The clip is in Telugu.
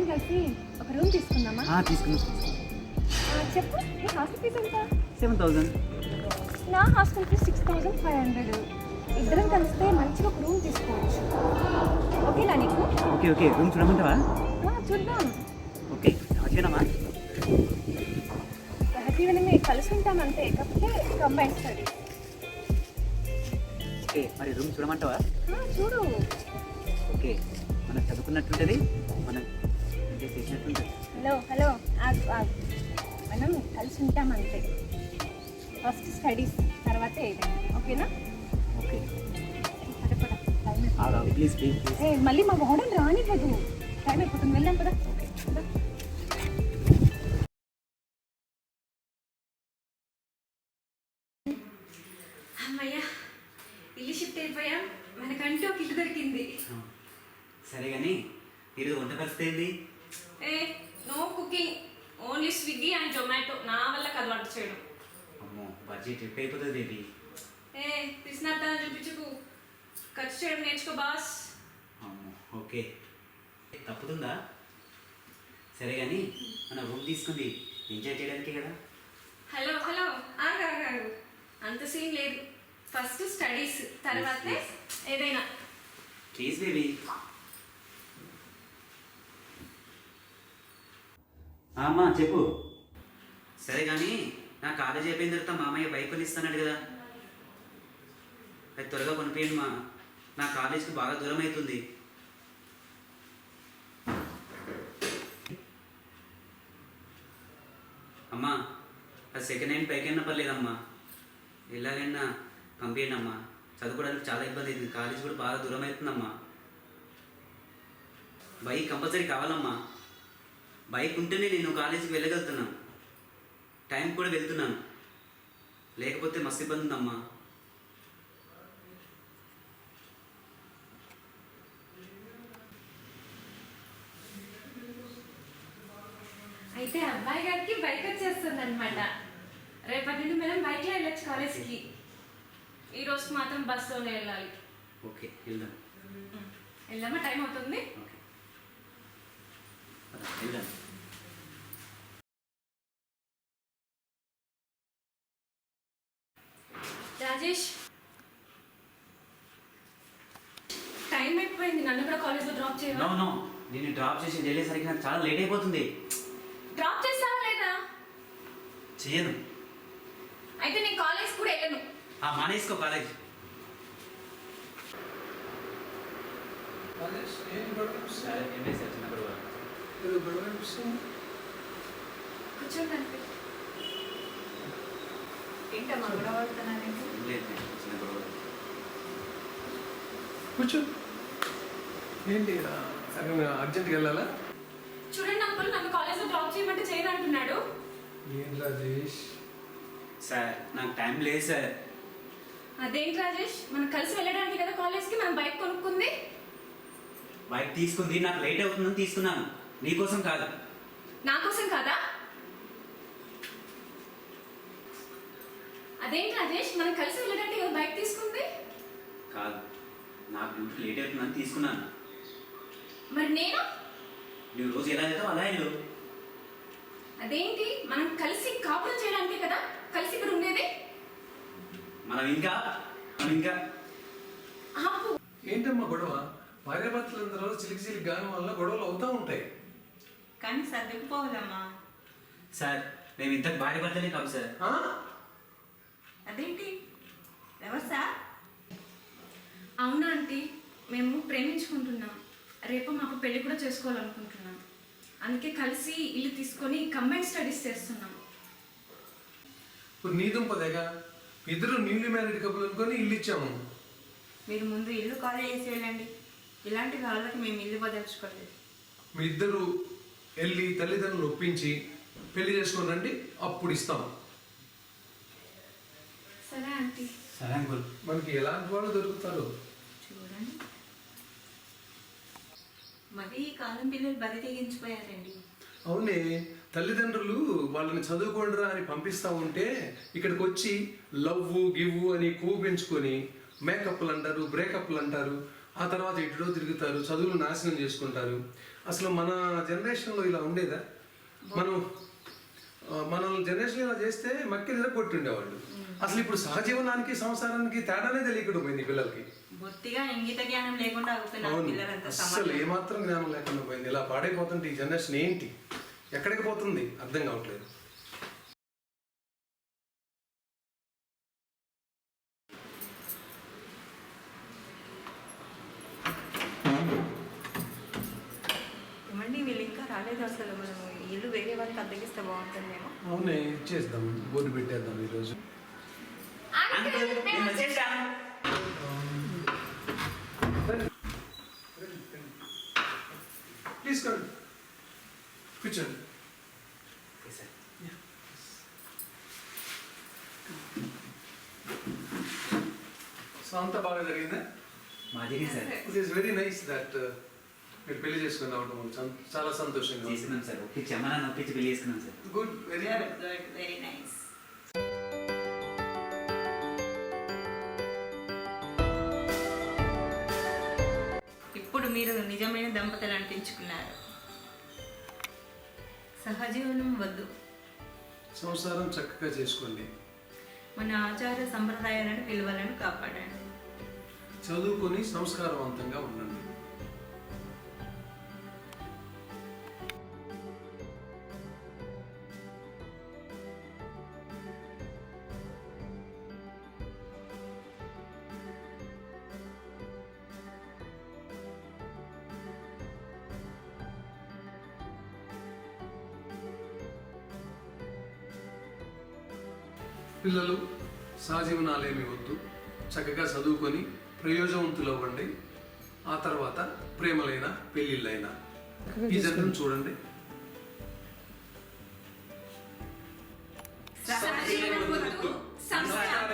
ఇద్దరం కలిసి ఒక రూమ్ తీసుకుందామా? తీసుకున్నాం చెప్పు నీ హాస్టల్ ఫీజు ఎంత? సెవెన్ థౌజండ్ నా hostel fees six thousand five hundred. ఇద్దరం కలిస్తే మంచిగా ఒక రూమ్ తీసుకోవచ్చు. ఓకేనా నీకు? Okay okay. రూమ్ చూడమంటావా? ఆ, చూద్దాం. ఓకే. వచ్చేనమ్మా హ్యాపీగానే మేము కలిసి ఉంటాం అంతే కాకపోతే కంబైన్ స్టడీ ఓకే. మరి రూమ్ చూడమంటావా? చూడు. ఓకే. మనం చదువుకున్నట్టుంటుంది. Hello hello. ఆగు ఆగు. మనం కలిసి ఉంటాం అంతే ఫస్ట్ స్టడీస్ తర్వాత ఏదైనా ఓకేనా? ఓకే. పద, పద, టైం అయిపోతుంది. ప్లీజ్ ఏ మళ్ళీ మా వాడని రానివ్వదు. టైం అయిపోతుంది. వెళ్దాం కదా ఓకే. అమ్మయ్యా ఇల్లు షిఫ్ట్ అయిపోయాం? మనకంటూ ఒక ఇల్లు దొరికింది. సరే కానీ ఈరోజు వంట పరిస్థితి ఏంది? ఏ cooking only Swiggy and Zomato. నా వల్ల కాదు వంట చేయడం. అమ్మో బడ్జెట్ ట్రిప్ అయిపోతుంది బేబీ ఏ పిసినట్టాను చూపించుకు. ఖర్చు చేయడం నేర్చుకో బాస్. అమ్మో ఓకే. తప్పుతుందా? సరే కానీ మన రూమ్ తీసుకుంది. ఎంజాయ్ చేయడానికే కదా. Hello hello. ఆగు ఆగు ఆగు. అంత సీన్ లేదు. ఫస్ట్ స్టడీస్ తర్వాతే ఏదైనా. ప్లీజ్ బేబీ అమ్మా చెప్పు. సరే కానీ నా కాలేజ్ అయిపోయిన తర్వాత మామయ్య బైక్ కొని కదా. అది త్వరగా కొనిపోయింది మా. నా కాలేజ్కి బాగా దూరం అవుతుంది. అమ్మా అది సెకండ్ హ్యాండ్ బైక్ అయినా పర్లేదమ్మా. ఎలాగైనా పంపించండి అమ్మా. చదువుకోవడానికి చాలా ఇబ్బంది అవుతుంది. కాలేజ్ కూడా బాగా దూరం అవుతుందమ్మా. బైక్ కంపల్సరీ కావాలమ్మా. బైక్ ఉంటేనే నేను కాలేజీకి వెళ్ళగలుగుతున్నాను టైం కూడా వెళ్తున్నాను. లేకపోతే మస్తు ఇబ్బంది ఉందమ్మా అయితే అబ్బాయి గారికి బైక్ వచ్చేస్తుంది అనమాట రేపటి నుండి మనం బైక్లో వెళ్ళొచ్చు కాలేజ్కి. ఈ రోజు మాత్రం బస్సులోనే వెళ్ళాలి. ఓకే వెళ్దాం. వెళ్దామా? టైం అవుతుంది? వెళ్దాం. రాజేష్. టైం అయిపోయింది నన్ను కూడా కాలేజ్లో డ్రాప్ నో చేయవా? నో నేను డ్రాప్ చేసి వెళ్ళేసరికి నాకు చాలా లేట్ అయిపోతుంది. డ్రాప్ చేస్తావా లేదా? చేయను. అయితే నేను కాలేజ్ కూడా వెళ్ళను. ఆ మానేసుకో కాలేజ్ రాజేష్, ఏం గొడవ? సరే అనిపిస్తుంది? ఎంఏ సార్ చిన్న గొడవ. ఏదో గొడవ అనిపిస్తుంది? కూర్చోండి అనిపి ఏంటమ్మా గొడవ పడుతున్నారేంటి ఏం లేదు మేడం, చిన్న గొడవ కూర్చో. ఏంటి ఆ, సరే అర్జెంట్గా వెళ్ళాలా? చూడండి అంకుల్ నన్ను కాలేజ్లో డ్రాప్ చేయమంటే చేయను అంటున్నాడు. ఏం రాజేష్? సార్ నాకు టైం లేదు సార్. అదేంటి రాజేష్? మనం కలిసి వెళ్ళడానికి కదా కాలేజ్కి మనం బైక్ కొనుక్కుంది. బైక్ తీసుకుంది నాకు లేట్ అవుతుందని తీసుకున్నాను. నీకోసం కాదు. నా కోసం కాదా? అదేంటి రాజేష్? మనం కలిసి వెళ్ళడానికి కదా బైక్ తీసుకుంది? కాదు. నాకు డ్యూటీ లేట్ అవుతుందని తీసుకున్నాను. మరి నేను? నువ్వు రోజు ఎలా వెళ్తావు? అలా వెళ్ళు. అదేంటి? మనం కలిసి కాపురం చేయడానికే కదా? కలిసి ఇక్కడ ఉండేది? మనం ఇంకా మనం ఇంకా. ఆపు. ఏంటమ్మా గొడవ? భార్యాభర్తలందరూ చిలికి చిలికి గాని వల్ల గొడవలు అవుతూ ఉంటాయి. కానీ సర్దుకుపోవాలమ్మా సార్ మేము ఇంతకు భార్య భర్తలే కాదు సార్. ఆ? అదేంటి? ఎవరు అవునా ఆంటీ మేము ప్రేమించుకుంటున్నాం. రేపు మాకు పెళ్ళి కూడా చేసుకోవాలనుకుంటున్నాం. అందుకే కలిసి ఇల్లు తీసుకొని కంబైన్ స్టడీస్ చేస్తున్నాం. ఇప్పుడు నీ దుంపదేగా ఇద్దరు న్యూలీ మ్యారీడ్ కపుల్ అనుకొని ఇల్లు ఇచ్చాము. మీరు ముందు ఇల్లు ఖాళీ చేసి వెళ్ళండి. ఇలాంటి వాళ్ళకి మేము ఇల్లు బదలుచుకోలేదు మీ ఇద్దరు వెళ్ళి తల్లిదండ్రులు ఒప్పించి పెళ్ళి చేసుకొని రండి. అప్పుడు ఇస్తాం. సరే ఆంటీ సరే అంకుల్. మనకి ఎలాంటి వాళ్ళు దొరుకుతారు? చూడండి. మరి ఈ కాలం పిల్లలు బరి తెగించిపోయారండి. అవునే తల్లిదండ్రులు వాళ్ళని చదువుకోండిరా అని పంపిస్తా ఉంటే ఇక్కడికి వచ్చి లవ్వు గివ్వు అని కొవ్వు పెంచుకొని మేకప్లు అంటారు బ్రేకప్లు అంటారు ఆ తర్వాత ఇటులో తిరుగుతారు చదువులు నాశనం చేసుకుంటారు. అసలు మన జనరేషన్లో ఇలా ఉండేదా? మనం మన జనరేషన్ ఇలా చేస్తే మక్కి కొట్టి ఉండేవాళ్ళు అసలు ఇప్పుడు సహజీవనానికి సంసారానికి తేడానే తెలియకుండా పోయింది పిల్లలకి. బొత్తిగా ఇంగిత జ్ఞానం లేకుండా సమాజం ఏమాత్రం జ్ఞానం లేకుండా పోయింది. ఇలా పాడైపోతుంటే ఈ జనరేషన్ ఏంటి? ఎక్కడికి పోతుంది? అర్థం కావట్లేదు. ఏమండి వీళ్ళు ఇంకా రాలేదు అసలు. మనం ఇల్లు వేరే వాళ్ళకి అద్దెకిస్తే బాగుంటుందేమో? అవునే చేద్దాం బోర్డు పెట్టేద్దాం ఈరోజు. అంకుల్ నేను ప్లీజ్ కండి కూర్చోండి సో అంతా బాగా జరిగిందా మాది sir it is very nice that మీరు పెళ్ళి చేసుకుని రావడం చాలా సంతోషంగా చేసుకున్నాం సార్ ఒప్పించి అమ్మ నాన్న ఒప్పించి పెళ్ళి చేసుకున్నాం sir good very very nice మీరు నిజమైన దంపతులు అనిపించుకున్నారు. సహజీవనం వద్దు. సంసారం చక్కగా చేసుకోండి. మన ఆచార సంప్రదాయాలను విలువలను కాపాడండి. చదువుకొని సంస్కారవంతంగా ఉండండి. పిల్లలు సహజీవనాలేమి వద్దు. చక్కగా చదువుకొని ప్రయోజనవంతులు అవ్వండి ఆ తర్వాత ప్రేమలైన పెళ్ళిళ్ళైనా. ఈ జంటను చూడండి. సహజీవనం వద్దు, సంస్కారం